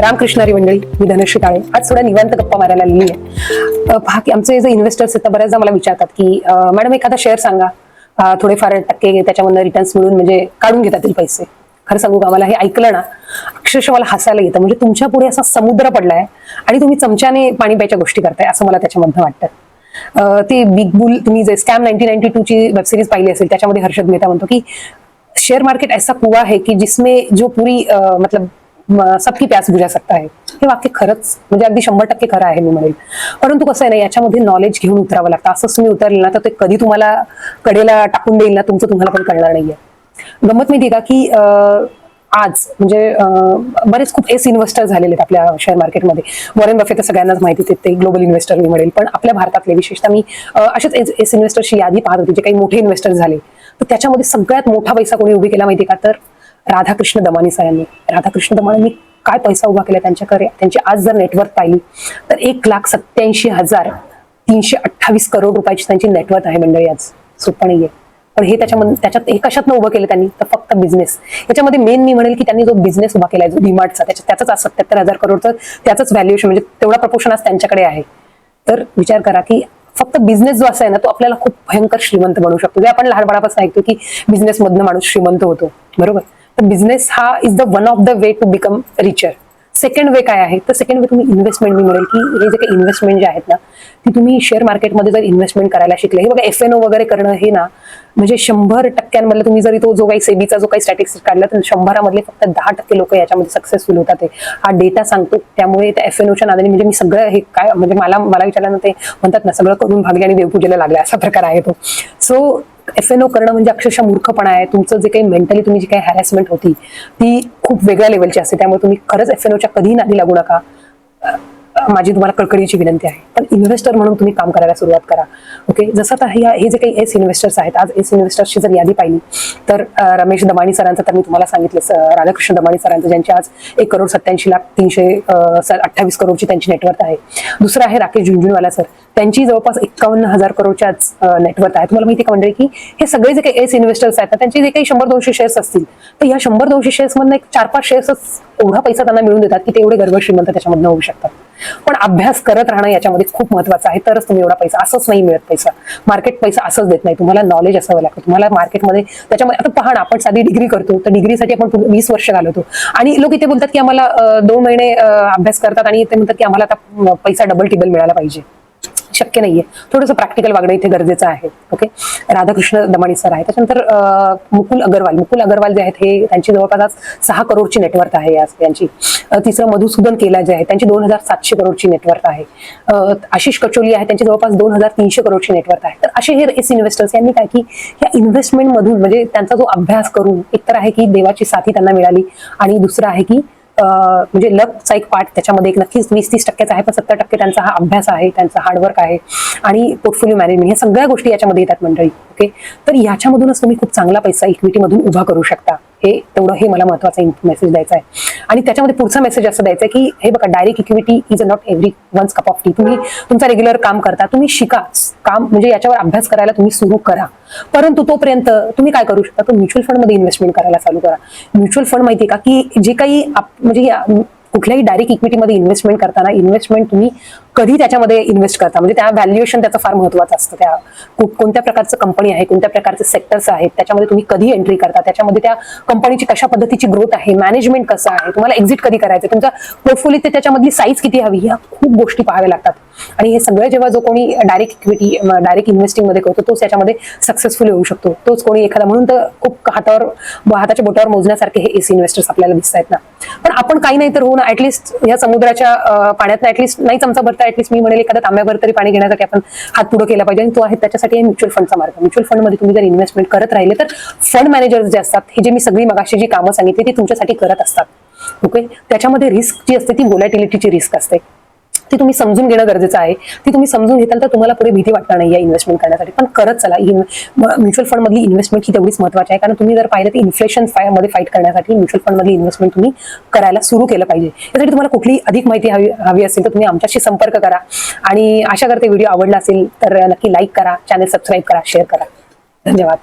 रामकृष्णारी मंडळी मी धनश्री काळे आज थोडा निवांत गप्पा मारायला आलेली आहे. अ, की आमचे जे इन्व्हेस्टर्स आहेत तर बऱ्याचदा मला विचारतात की मॅडम एखादा शेअर सांगा. थोडेफार टक्के त्याच्यामधनं रिटर्न्स मिळून म्हणजे काढून घेतात पैसे. खरं सांगू का मला हे ऐकलं ना अक्षरशः मला हसायला येतं. म्हणजे तुमच्यापुढे असा समुद्र पडलाय आणि तुम्ही चमच्याने पाणी प्यायच्या गोष्टी करताय असं मला त्याच्यामधनं वाटतं. ते बिग बुल तुम्ही जे स्कॅम नाईन्टी नाईन्टी टू ची वेबसिरीज पाहिली असेल त्याच्यामध्ये हर्षद मेहता म्हणतो की शेअर मार्केट ऐसा कुआ है की जिसमें जो पूरी मतलब सबकी प्यास बुजा सकता है. हे वाक्य खरंच म्हणजे अगदी शंभर टक्के खरं आहे मी म्हणेल. परंतु कसं आहे ना याच्यामध्ये नॉलेज घेऊन उतरावं लागतं. असंच तुम्ही उतरले ना तर ते कधी तुम्हाला कडेला टाकून देईल ना तुमचं तुम्हाला पण कळणार नाहीये. गंमत माहिती का की आज म्हणजे बरेच खूप एस इन्व्हेस्टर झालेले आहेत आपल्या शेअर मार्केटमध्ये. वॉरेन बफे तर सगळ्यांनाच माहिती आहेत, ते ग्लोबल इन्व्हेस्टर मी म्हणेल. पण आपल्या भारतातले विशेषतः मी असेच एस इन्व्हेस्टरची यादी पाहत होती जे काही मोठे इन्व्हेस्टर झाले. तर त्याच्यामध्ये सगळ्यात मोठा पैसा कोणी उभी केला माहिती का? तर राधाकृष्ण दमानी सरांनी. राधाकृष्ण दमानी काय पैसा उभा केला त्यांच्याकडे? त्यांची आज जर नेटवर्क पाहिली तर एक लाख सत्याऐंशी हजार तीनशे अठ्ठावीस करोड रुपयाची त्यांची नेटवर्क आहे मंडळी आज. सोपं नाहीये. पण हे त्याच्यामध्ये त्याच्यात हे कशातनं उभं केलं त्यांनी? तर फक्त बिझनेस याच्यामध्ये मेन मी म्हणेल की त्यांनी जो बिझनेस उभा केलाय जो डिमार्टचा त्याच्या त्याचाच आज सत्याहत्तर हजार करोडचं त्याचंच व्हॅल्युएशन म्हणजे तेवढा प्रपोर्शन आज त्यांच्याकडे आहे. तर विचार करा की फक्त बिझनेस जो असा आहे ना तो आपल्याला खूप भयंकर श्रीमंत बनवू शकतो. जे आपण लहानपणापासून ऐकतो की बिझनेसमधनं माणूस श्रीमंत होतो. बरोबर? तर बिझनेस हा is the one of the way to become richer second way काय आहे? तर सेकंड वे तुम्ही इन्व्हेस्टमेंट मी मिळेल की हे जे काही इन्व्हेस्टमेंट जे आहेत ना ती तुम्ही शेअर मार्केटमध्ये जर इन्व्हेस्टमेंट करायला शिकले हे बघा एफ एन ओ वगैरे करणं हे ना म्हणजे शंभर टक्क्यांमधलं तुम्ही जरी तो जो काही सेबीचा जो काही स्टॅटिस्टिक काढला तर शंभरामधले फक्त दहा टक्के लोक याच्यामध्ये सक्सेसफुल होतात हा डेटा सांगतो त्यामुळे त्या एफ एन ओच्या नादाने म्हणजे मी सगळं हे काय म्हणजे मला मला विचारल्यानं ते म्हणतात ना सगळं करून भागले आणि देवपूजेला लागले असा प्रकार आहे तो. सो एफ एन ओ करणं म्हणजे अक्षरशः मूर्खपणा आहे. तुमचं जे काही मेंटली तुम्ही जी काही हॅरॅसमेंट होती ती खूप वेगळ्या लेवलची असते. त्यामुळे तुम्ही खरंच एफ एन ओच्या कधीही नादी लागू नका. माझी तुम्हाला कळकळीची विनंती आहे. पण इन्व्हेस्टर म्हणून तुम्ही काम करायला सुरुवात करा. ओके जसं आता हे हे जे काही एस इन्व्हेस्टर्स आहेत आज एस इन्व्हेस्टर्सची जर यादी पाहिली तर रमेश दमाणी सरांचं तर मी तुम्हाला सांगितलं राधाकृष्ण दमाणी सरांचं ज्यांची आज एक करोड सत्याऐंशी लाख तीनशे अठ्ठावीस करोडची त्यांची नेटवर्क आहे. दुसरं आहे राकेश झुंझुनवाला सर. त्यांची जवळपास एकावन्न हजार करोडच्याच नेटवर्क आहे. तुम्हाला माहिती का म्हणजे की हे सगळे जे काही एस इन्व्हेस्टर्स आहेत ना, त्यांचे जे काही शंभर दोनशे शेअर्स असतील तर या शंभर दोनशे शेअर्स मधून एक चार पाच शेअर्सच एवढा पैसा त्यांना मिळून देतात की ते एवढे गर्व श्रीमंत त्याच्यामधनं होऊ शकतात. पण अभ्यास करत राहणं याच्यामध्ये खूप महत्वाचं आहे. तरच तुम्ही एवढा पैसा असंच नाही मिळत पैसा. मार्केट पैसा असंच देत नाही. तुम्हाला नॉलेज असावं लागतं. तुम्हाला मार्केटमध्ये त्याच्यामध्ये आता पहा ना आपण साधी डिग्री करतो तर डिग्रीसाठी आपण वीस वर्ष घालवतो. आणि लोक इथे बोलतात की आम्हाला दोन महिने अभ्यास करतात आणि ते म्हणतात की आम्हाला आता पैसा डबल टिबल मिळाला पाहिजे. शक्य नाहीये. थोडंसं प्रॅक्टिकल वागणं इथे गरजेचं आहे. ओके राधाकृष्ण दमाणी सर आहे त्याच्यानंतर मुकुल अगरवाल. मुकुल अगरवाल जे आहेत हे त्यांची जवळपास आज सहा करोडची नेटवर्क आहे यांची तिसरं मधुसूदन केला जे आहे त्यांची दोन हजार सातशे करोडची नेटवर्क आहे. आशिष कचोली आहे त्यांची जवळपास दोन हजार तीनशे करोडची नेटवर्क आहे. तर असे हे एस इन्व्हेस्टर्स यांनी काय की या इन्व्हेस्टमेंट मधून म्हणजे त्यांचा जो अभ्यास करून एकतर आहे की देवाची साथी त्यांना मिळाली आणि दुसरं आहे की म्हणजे लकचा एक पार्ट त्याच्यामध्ये एक नक्कीच वीस तीस टक्क्याचा आहे पण सत्तर टक्के त्यांचा हा अभ्यास आहे त्यांचा हार्डवर्क आहे आणि पोर्टफोलिओ मॅनेजमेंट या सगळ्या गोष्टी याच्यामध्ये येतात मंडळी ओके तर याच्यामधूनच तुम्ही खूप चांगला पैसा इक्विटीमधून उभा करू शकता. हे तेवढं हे मला महत्त्वाचा मेसेज द्यायचा आहे. आणि त्याच्यामध्ये पुढचा मेसेज असं द्यायचा आहे की हे बघा direct equity is a not every one's cup of tea तुम्ही तुमचा रेग्युलर काम करता तुम्ही शिका. काम म्हणजे याच्यावर अभ्यास करायला तुम्ही सुरू करा. परंतु तोपर्यंत तुम्ही काय करू शकता? तो म्युच्युअल फंडमध्ये इन्व्हेस्टमेंट करायला चालू करा. म्युच्युअल फंड माहिती का? की जे काही म्हणजे कुठल्याही डायरेक्ट इक्विटीमध्ये इन्व्हेस्टमेंट करताना इन्व्हेस्टमेंट तुम्ही कधी त्याच्यामध्ये इन्व्हेस्ट करता? म्हणजे त्या व्हॅल्युएशन त्याचं फार महत्वाचं असतं. त्या कोणत्या प्रकारचं कंपनी आहे कोणत्या प्रकारचे सेक्टर्स आहेत त्याच्यामध्ये तुम्ही कधी एंट्री करता? त्याच्यामध्ये त्या कंपनीची कशा पद्धतीची ग्रोथ आहे मॅनेजमेंट कसं आहे तुम्हाला एक्झिट कधी करायचं तुमचा पोर्टफोलिओ ते त्याच्यामधली साईज किती हवी ह्या खूप गोष्टी पाहाव्या लागतात. आणि हे सगळं जेव्हा जो कोणी डायरेक्ट इक्विटी डायरेक्ट इन्व्हेस्टिंगमध्ये करतो तोच त्याच्यामध्ये सक्सेसफुल होऊ शकतो. तोच कोणी एखादा म्हणून तर खूप हातावर हाताच्या बोटावर मोजण्यासारखे हे एसी इन्व्हेस्टर्स आपल्याला दिसत आहेत ना. पण आपण काही नाही तर होऊन ऍटलिस्ट या समुद्राच्या पाण्यात ऍटलिस्ट नाही चमचा भरता ऍटलीस्ट मी म्हणेल एखाद्या तांब्यावर तरी पाणी घेण्यासाठी आपण हात पुढे केला पाहिजे आणि तो आहे त्याच्यासाठी म्युच्युअल फंडचा मार्ग. म्युच्युअल फंडमध्ये तुम्ही जर इन्व्हेस्टमेंट करत राहिले तर फंड मॅनेजर्स जे असतात हे जे मी सगळी मगाशी जी कामं सांगितली ती तुमच्यासाठी करत असतात. ओके त्याच्यामध्ये रिस्क जी असते ती व्होलॅटिलिटीची रिस्क असते. ती तुम्ही समजून घेणं गरजेचं आहे. ती तुम्ही समजून घेताल तर तुम्हाला पुढे भीती वाटणार नाही या इन्व्हेस्टमेंट करण्यासाठी. पण करत चला म्युच्युअल फंड मधली इन्व्हेस्टमेंट ही तेवढीच महत्वाची आहे. कारण तुम्ही जर पाहिलं तर इन्फ्लेशनमध्ये फाईट करण्यासाठी म्युच्युअल फंड मधली इन्व्हेस्टमेंट तुम्ही करायला सुरू केलं पाहिजे. यासाठी तुम्हाला कुठली अधिक माहिती हवी हवी असेल तर तुम्ही आमच्याशी संपर्क करा. आणि आशा करते व्हिडिओ आवडला असेल तर नक्की लाईक करा चॅनल सबस्क्राईब करा शेअर करा. धन्यवाद.